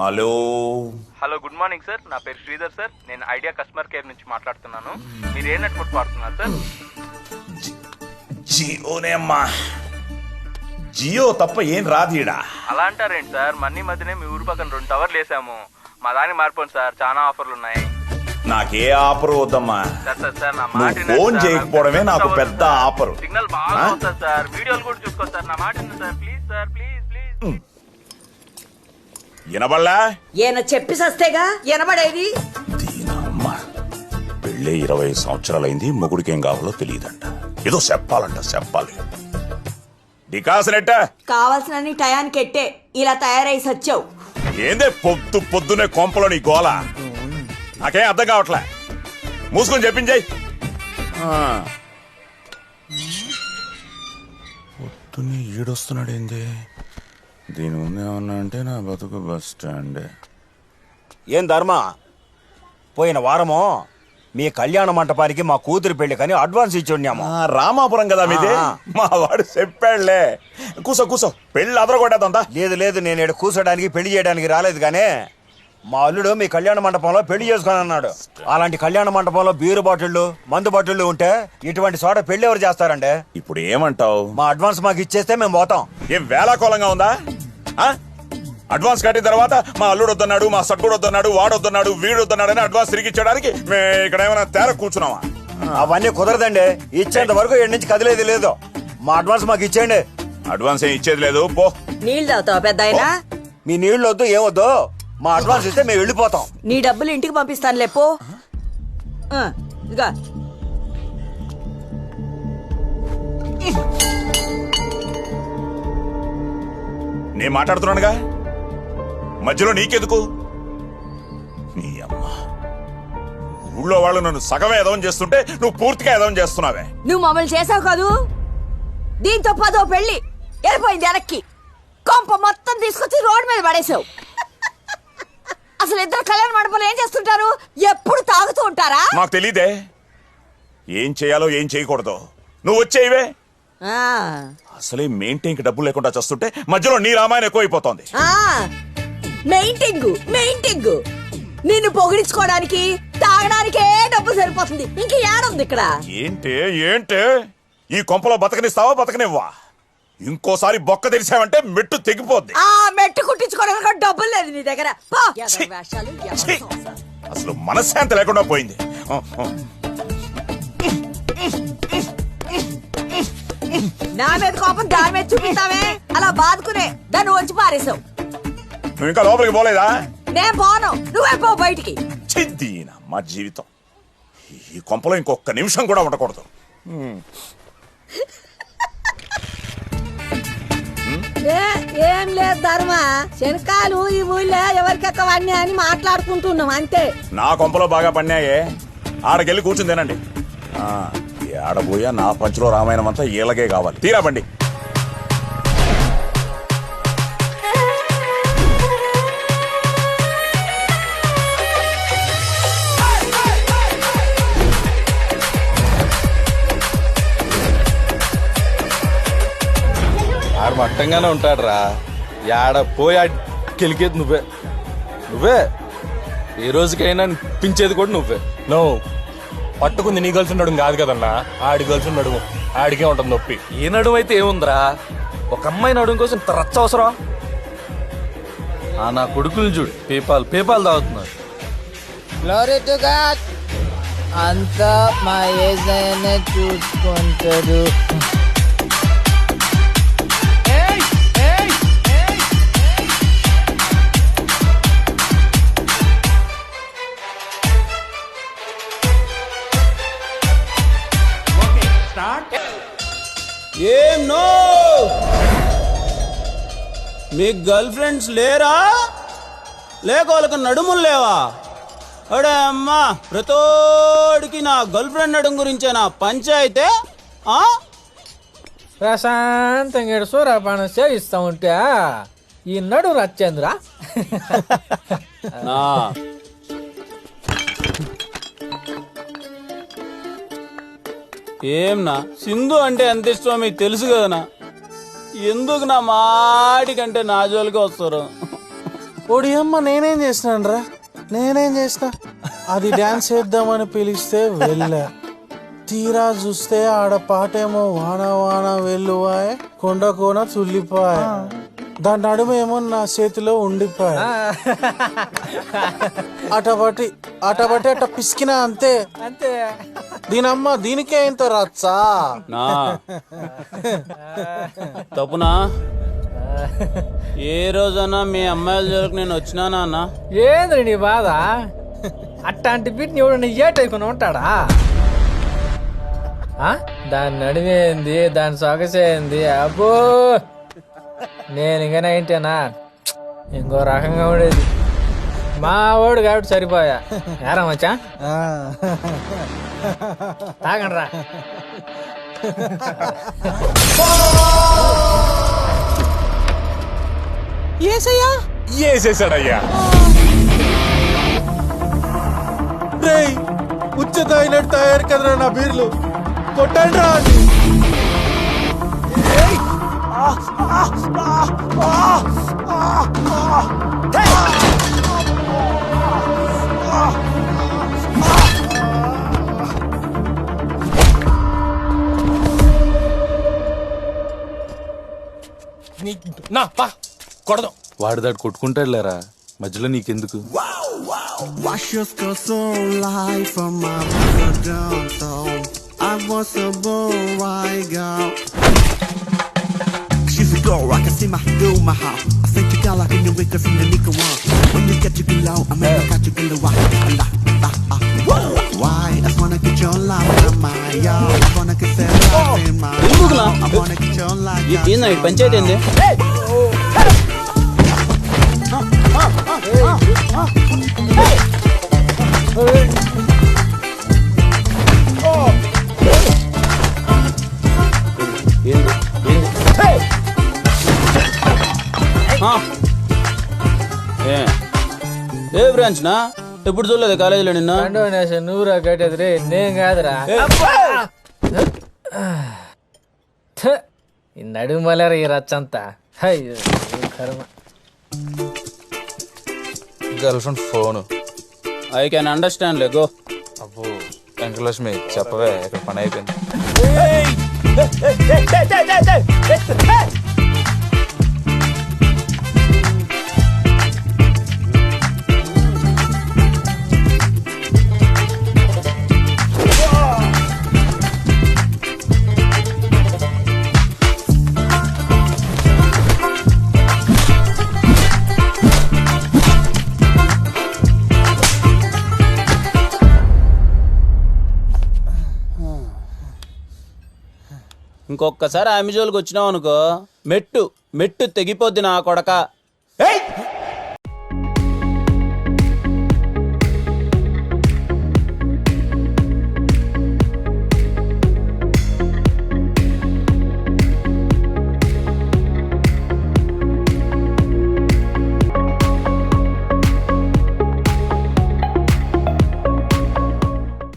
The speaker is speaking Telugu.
Hello. Hello good morning sir. నా పేరు శ్రీధర్ సార్. నేను ఐడియా కస్టమర్ కేర్ నుంచి మాట్లాడుతున్నాను. మీరు ఏ నెట్వర్క్ వాడుతున్నారు సార్? జియోనే అమ్మా. జియో తప్ప ఏం రాదీడా అలా అంటారేంటి సార్? మన్నీ మధ్యనే మీ ఊరు పక్కన రెండు టవర్లు వేసాము. మా దానికి మారిపోండి సార్. చాలా ఆఫర్లు ఉన్నాయి. నాకే ఆఫర్ వద్దమ్మా. ఫోన్. చేయకపోవడమే నాకు పెద్ద. ఆఫరు. సిగ్నల్ బాగా సార్. వీడియోలు కూడా చూసుకోండి సార్. నా మాట sir. Please sir please please. వినబడలా? ఈయన చెప్పి సస్తేగా? ఎనబడేది దీనమ్మ పెళ్ళి ఇరవై సంవత్సరాలైంది మొగుడికి కావాలో తెలియదంట. ఏదో చెప్పాలంట చెప్పాలి. డికాసనెట్ట కావాల్సినన్ని టయానికి ఎట్టే. ఇలా తయారై సచ్చావు. ఏందే పొద్దు పొద్దునే కొంపలో నీ గోల? నాకేం అర్థం కావట్లే. మూసుకొని చెప్పించాయి. పొద్దున్నే ఈడొస్తున్నాడు ఏంది దీని ముందు ఏమన్నా అంటే నా బతుకు బస్ స్టాండ్. ఏం ధర్మ? పోయిన వారము మీ కళ్యాణ మంటపానికి మా కూతురు పెళ్ళి కానీ అడ్వాన్స్ ఇచ్చి ఉన్నాము రామాపురం కదా మీది? ఆ. మా వాడు చెప్పాడులే. కూసో కూసో పెళ్ళి అదరగొట్టేద్దా లేదు లేదు నేను ఇక్కడ కూర్చోడానికి పెళ్ళి చేయడానికి రాలేదు కానీ మా అల్లుడు మీ కళ్యాణ మండపంలో పెళ్ళి చేసుకొని అన్నాడు అలాంటి కళ్యాణ మండపంలో బీరు బాటిళ్ళు మందు బాటిళ్ళు ఉంటే ఇటువంటి చోట పెళ్ళి ఎవరు చేస్తారండి? ఇప్పుడు ఏమంటావు? మా అడ్వాన్స్ మాకు ఇచ్చేస్తే మేము పోతాం. ఏం వేలాకోలంగా ఉందా? అడ్వాన్స్ కట్టిన తర్వాత మా అల్లుడు వద్దన్నాడు మా సట్టుడు వద్దన్నాడు వాడు వద్దన్నాడు వీడు వద్దన్నాడు అని అడ్వాన్స్ తిరిగి ఇచ్చడానికి మే ఇక్కడ ఏమైనా తేర కూర్చున్నావా? అవన్నీ కుదరదండి. ఇచ్చేంత వరకు ఇక్కడి నుంచి కదిలేదు లేదు. మా అడ్వాన్స్ మాకు ఇచ్చేయండి. అడ్వాన్స్ ఏం ఇచ్చేది లేదు పో. నీళ్ళు తాగుతావు పెద్ద మీ నీళ్ళు వద్దు ఏమొద్దు మా అడ్వాన్స్ ఇస్తే మేము వెళ్ళిపోతాం. నీ డబ్బులు ఇంటికి పంపిస్తాను లేపో ఇదిగా. నేను మాట్లాడుతున్నానుగా? మధ్యలో నీకెందుకు? నీ అమ్మ. ఊళ్ళో వాళ్ళు నన్ను సగమే ఎదవం చేస్తుంటే నువ్వు పూర్తిగా ఎదవం చేస్తున్నావే. నువ్వు మమ్మల్ని చేసావు కాదు? దీంతో పదో పెళ్ళి వెళ్ళిపోయింది వెనక్కి. కొంప మొత్తం తీసుకొచ్చి రోడ్డు మీద పడేసావు అసలు ఇద్దరు కళ్యాణ మండపంలో ఏం చేస్తుంటారు? ఎప్పుడు తాగుతూ ఉంటారా? నాకు తెలీదే. ఏం చేయాలో ఏం చేయకూడదు. నువ్వు వచ్చేయివే. ఆ, అసలే మెయింటైన్కి డబ్బులు లేకుండా చేస్తుంటే మధ్యలో నీ రామాయణం ఎక్కువైపోతోంది. ఆ, మెయింటింగ్ మెయింటింగ్ నిన్ను పొగిడించుకోవడానికి తాగడానికే డబ్బు సరిపోతుంది. ఇంక ఏడుంది ఇక్కడ? ఏంటే ఏంటే? ఈ కొంపలో బతకనిస్తావా బతకనివ్వా ఇంకోసారి బొక్క తెరిచావంటే మెట్టు తెగిపోద్ది. ఆ మెట్టు కుట్టించుకోవడానికి కూడా డబ్బులు లేదు నీ దగ్గర. పో. ఎవరి ఛీ! వేషాలు, ఎవరి ఛీ! సొగసు. అసలు మనశ్శాంతి లేకుండా పోయింది. నా మీద కోపం దాని మీద చూపిస్తావే? అలా బాదుకునే. దాన్ని వచ్చి పారేసావు. నువ్వు ఇంకా లోపలికి పోలేదా? నేను పోను. నువ్వే పో బయటికి. మా జీవితం. ఈ కొంపలో ఇంకొక నిమిషం కూడా ఉండకూడదు. ఏ- ఏం లేదు ధర్మ. శనకాలు ఈ ఊళ్ళో ఎవరికెక్కవన్నీ అని మాట్లాడుకుంటున్నాం అంతే. నా కొంపలో బాగా పన్నాయే. ఆడకెళ్ళి కూర్చుని తినండి. ఆ, ఈ ఆడబోయా నా పంచులో రామాయణం అంతా ఈలగే కావాలి. తీరా బండి. ఆడు మట్టంగానే ఉంటాడు రా యాడ పోయి ఆడి కెలికేది నువ్వే. నువ్వే. ఏ రోజుకైనా పించేది కూడా నువ్వే. నో పట్టుకుంది నీ గర్ల్స్ ఉండడం కాదు కదన్నా. ఆడి గర్ల్స్ ఉండడం. ఆడికే ఉంటుంది నొప్పి. ఏ నడుము అయితే ఏముందిరా? ఒక అమ్మాయి నడుము కోసం ఇంత రచ్చ అవసరం? ఆ నా కొడుకులు చూడు. పేపాల్ పేపాల్ తాగుతున్నారు అంతా మా ఏజైనా చూసుకుంటాడు. మీ గర్ల్ ఫ్రెండ్స్ లేరా? లేక వాళ్ళకి నడుములు లేవా? అడే అమ్మా ప్రతోడికి నా గర్ల్ ఫ్రెండ్ నడుము గురించే నా పంచాయితే ఆ? ప్రశాంతంగా ఈడ సూర్యపానం సేవిస్తా ఉంటే ఈ నడు రచ్చేంద్రా. నా ఏం నా? సింధు అంటే ఎంత ఇష్టమో మీకు తెలుసు కదనా? ఎందుకు నా మాటికంటే నా జోలికి వస్తారు? ఓడి అమ్మ నేనేం చేసినాను రా? నేనేం చేసిన? అది డాన్స్ చేద్దామని పిలిస్తే వెళ్ళా. తీరా చూస్తే ఆడ పాటేమో వాన వాన వెల్లువాయ్ కొండ కోన తుల్లిపాయ్. దాని నడుమేమో నా చేతిలో ఉండిపోయా అటబట్టి అటబట్టి అట్ట పిసికినా అంతే. అంతే. దీనమ్మ దీనికే ఇంత రచ్చా? నా. తప్పునా? ఏ రోజన్నా మీ అమ్మాయిల జోలికి నేను వచ్చినానా అన్న ఏంద్రి నీ బాధ? అట్లాంటి బిడ్ని ఎవడన్నా ఏటైకుని ఉంటాడా? ఆ? దాని నడివేంది దాని సొగసేంది అబ్బో! నేను ఇంకా ఏంటేనా ఇంకో రకంగా ఉండేది. మా వాడు కాబట్టి సరిపోయా. ఏరా మచ్చా? తాగండి రా ఏసయ్యా? ఉచ్చ తాగినట్టు తయారు కదరా నా బీర్లు. కొట్టండి రా నా కొడదాం. వాడు దాడు కొట్టుకుంటాడు లేరా మధ్యలో నీకెందుకు? I was a boy, I got store. I can see my through my heart. I sent you gala in the wicker from the Nicaragua. When you get to below, I may look at you below. Why? I wanna get your life, my you I wanna get set up in my. I wanna get your life. You didn't know it, Panchayat, and then. Hey! Hey! Hey! Hey! ఏ ఏ బ్రాంచ్ నా ఎప్పుడు చూడలేదు కాలేజీలో నిన్న డొనేషన్ నువ్వురా కట్టేది రే నేను కాదురా ఈ రచ్చంతా అయ్యో ఈ కర్మ girlfriend phone I can understand లే గో అబ్బో వెంకటలక్ష్మి చెప్పవే ఇక్కడ పని అయిపోయింది ఇంకొకసారి ఆమె జోలికి వచ్చినావు అనుకో మెట్టు మెట్టు తెగిపోద్ది నా కొడక.